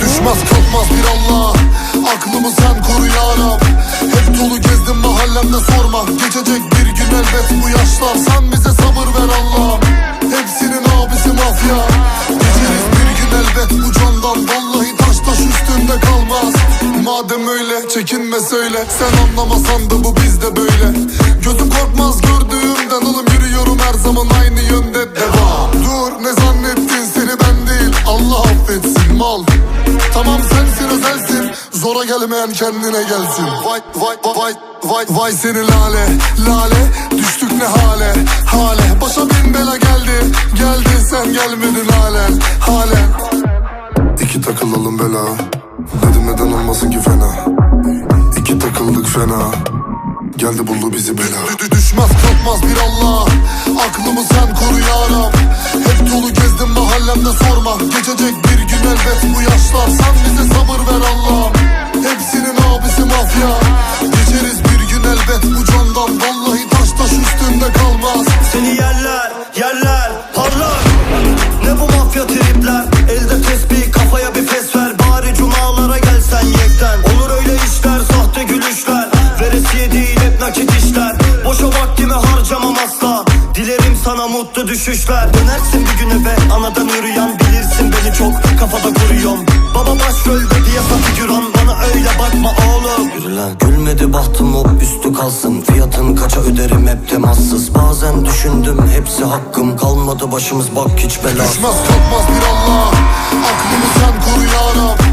Düşmez kalkmaz bir Allah. Aklımı sen koru ya Rab. Hep dolu gezdim mahallemde sorma. Geçecek bir gün elbet bu yaşlar. Sen bize Madem öyle çekinme söyle. Sen anlamasan da bu bizde böyle. Gözüm korkmaz gördüğümden Oğlum yürüyorum her zaman aynı yönde. Devam. Dur ne zannettin? Seni ben değil Allah affetsin mal. Tamam sensin özelsin Zora gelmeyen kendine gelsin. Vay vay vay vay vay seni lale lale. Düştük ne hale hale. Başa bin bela geldi. Geldi sen gelmedin fena. Geldi buldu bizi bela. Dü- Düşmez kalkmaz bir Allah. Aklımı sen koru ya Rab Hep dolu gezdim mahallemde sorma. Geçecek bir gün elbet bu yaşlar. Sen bize sabır ver Allah'ım Hepsinin abisi mafya. Geçeriz bir gün elbet bu candan. Vallahi taş taş üstünde kalmaz. Seni yerler, Dilerim sana mutlu düşüşler. Dönersin bir gün eve anadan yürüyen Bilirsin. Beni çok kafada kuruyorum Baba başrolde piyasa figüran Bana öyle bakma oğlum. Yürü lan gülmedi bahtım hop üstü kalsın. Fiyatın kaça öderim hep temassız. Bazen düşündüm hepsi hakkım Kalmadı. Başımız bak hiç bela. Düşmez kalkmaz bir Allah. Aklımı sen koru ya Rab